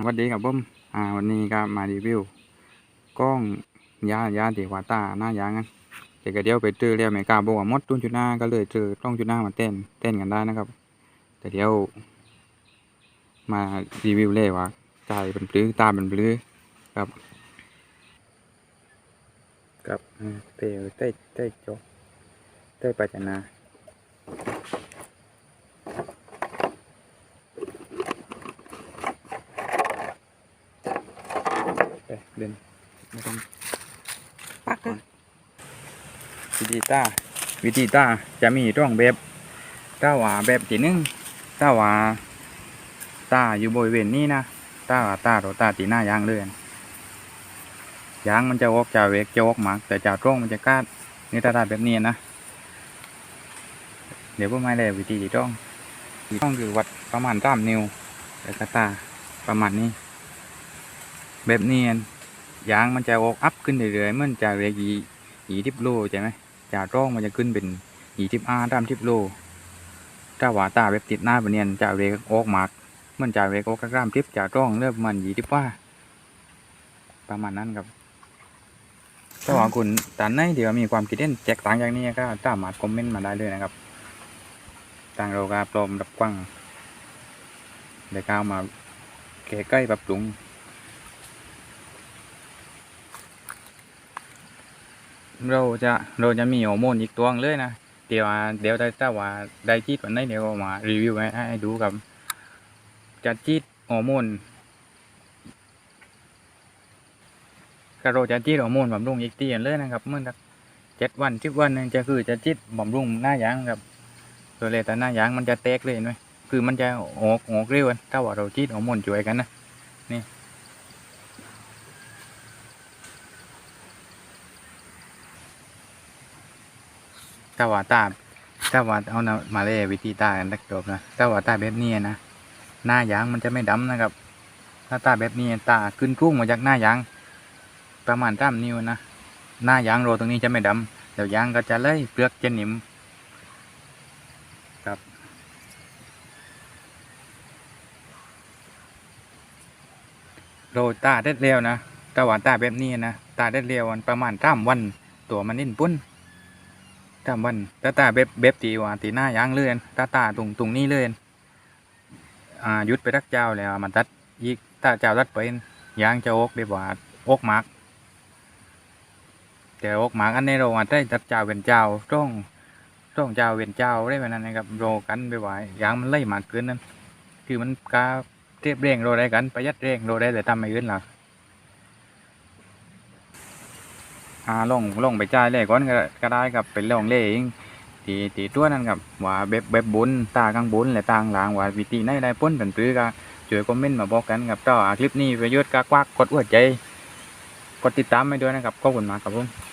สวัสดีครับผมอ่าวันนี้ก็มารีวิวกล้องยายาตีวาตาหน้ายางกันแต่ก็เดี๋ยวไปเจอแล้วไม่กาบอกว่ามดตุ้นจุดหน้าก็เลยเจอต้องจุดหน้ามาเต้นเต้นกันได้นะครับ แต่เดี๋ยวมารีวิวเลยว่าใจเป็นปลื้ตาเป็นปลื้ครับกับเตะเตะเตะโจกเตะปัจจนา ไปเดินไม่ต้องปักอะวิธีต้าวิธีต้าจะมีร่องแบบต้าหวาแบบที่หนึ่งต้าหวาตาอยู่บริเวณนี้นะต้าหวาตาเราตาตีหน้ายางเลยยางมันจะออกจากเวกจะออกหมากแต่จากร่องมันจะกาดนี่ตาตาแบบนี้นะเดี๋ยวพวกไม่เลยวิธีที่ต้องวิธีต้องคือวัดประมาณสามนิ้วแต่กตาประมาณนี้ แบบนี้ยางมันจะออกอัพขึ้นเรื่อยๆมันจะเรียกยียีทิปโลใช่ไหมจากร่องมันจะขึ้นเป็นยีทิปอาร์ตามทิปโลถ้าว่าตาแบบติดหน้าแบบเนียนจะเรียกออกมากมันจะเรียกออกกระกล้ามทิปจากร่องเริ่มมันยีทิปว่าประมาณนั้นครับถ้าว่าคุณตานไหนเดี๋ยวมีความคิดเห็นแตกต่างอย่างนี้ก็สามารถคอมเมนต์มาได้เลยนะครับทางเราก็พร้อมรับฟังเดี๋ยวก้าวมาแก้ไขปรับปรุง เราจะเราจะมีฮอร์โมนอีกตัวงเลยนะเดี๋ยวเดี๋ยวได้ถ้าว่าได้จีดวันไหนเดี๋ยวมารีวิวให้ให้ดูครับจะจีดฮอร์โมนก็เราจะจีดฮอร์โมนบำรุงอีกทีหนึ่งเลยนะครับเมื่อสักเจ็ดวันสิบวันนึงจะคือจะจีดบำรุงหน้ายางครับตัวเลแต่หน้ายางมันจะแตกเลยเห็นไหมคือมันจะออกออกเร็วถ้าว่าเราจีดฮอร์โมนช่วยกันนะนี่ ถ้าว่าตาถ้าว่าเอานะมาเลยวิธีตากันสักจบนะถ้าว่าตาแบบนี้นะหน้ายางมันจะไม่ดำนะครับ ถ้าตาแบบนี้ตาขึ้นกุ้งมาจากหน้ายาง ประมาณสามนิ้วนะหน้ายางโรตรงนี้จะไม่ดำเดี๋ยวยางก็จะเลยเปลือกจะหนิมครับโรตาเด็ดเร็วนะถ้าว่าตาแบบนี้นะตาเด็ดเร็วประมาณสามวันตัวมันนิ่นปุ้น ตามวันตาตาเบบเบบตีว่าตีหน้ายางเลื่อนตาตาตรงตรงนี้เลื่อนอ่ายุดไปรักเจ้าแล้วมันตัดอีกตาเจ้าตัดไปยางจะอกแบบว่าอกหมากแต่อกหมากอันนี้เราได้ตัดเจ้าเป็นเจ้าต้องต้องเจ้าเป็นเจ้าได้แบบนั้นนะครับโรกันไปว่ายางมันไล่หมากเกินนั้นคือมันกาเทียบเร่งโรได้กันประหยัดเร่งโรได้แต่ทำไม่อื่นหรอก อ่าลงลงไปจ่ายเลยก่อนก็ก็ได้ครับเป็นลองเล่เองตีตีตัวนั้นครับว่าเบบเบบบุญตาข้างบนและตาข้างหลังว่าวิธีไหนได้พ้นเป็นปื้อก็ช่วยคอมเมนต์มาบอกกันครับต่อคลิปนี้ประโยชน์กากวักกดหัวใจกดติดตามไปด้วยนะครับขอบคุณมากครับผม